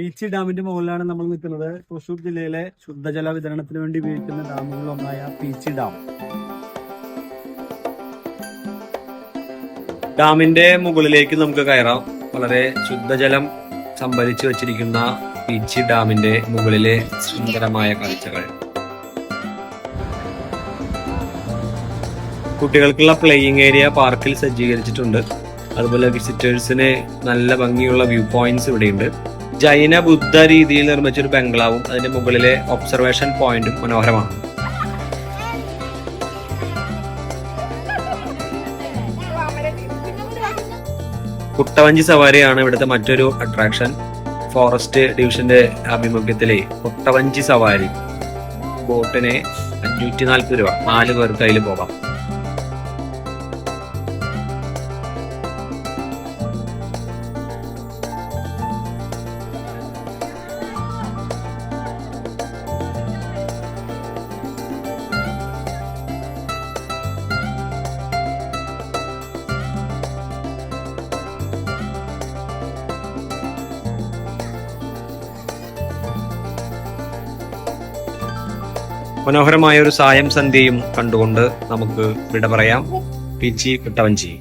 പീച്ചി ഡാമിന്റെ മുകളിലാണ് നമ്മൾ നിൽക്കുന്നത്. തൃശൂർ ജില്ലയിലെ ശുദ്ധജല വിതരണത്തിന് വേണ്ടി ഉപയോഗിക്കുന്ന ഡാമുകളിലൊന്നായ പീച്ചി ഡാം. ഡാമിന്റെ മുകളിലേക്ക് നമുക്ക് കയറാം. വളരെ ശുദ്ധജലം സംഭരിച്ചു വച്ചിരിക്കുന്ന പീച്ചി ഡാമിന്റെ മുകളിലെ സുന്ദരമായ കാഴ്ചകൾ. കുട്ടികൾക്കുള്ള പ്ലേയിങ് ഏരിയ പാർക്കിൽ സജ്ജീകരിച്ചിട്ടുണ്ട്. അതുപോലെ വിസിറ്റേഴ്സിന് നല്ല ഭംഗിയുള്ള വ്യൂ പോയിന്റ്സ് ഇവിടെയുണ്ട്. ജൈന ബുദ്ധ രീതിയിൽ നിർമ്മിച്ച ഒരു ബംഗ്ലാവും അതിന്റെ മുകളിലെ ഒബ്സർവേഷൻ പോയിന്റും മനോഹരമാണ്. കുട്ടവഞ്ചി സവാരിയാണ് ഇവിടുത്തെ മറ്റൊരു അട്രാക്ഷൻ ഫോറസ്റ്റ് ഡിവിഷന്റെ ആഭിമുഖ്യത്തിലെ കുട്ടവഞ്ചി സവാരി. ബോട്ടിന് അഞ്ഞൂറ്റി നാൽപ്പത് രൂപ. നാല് പേർക്ക് അതിൽ പോകാം. മനോഹരമായ ഒരു സായം സന്ധ്യയും കണ്ടുകൊണ്ട് നമുക്ക് വിട പറയാം. P G കുട്ടവഞ്ചി.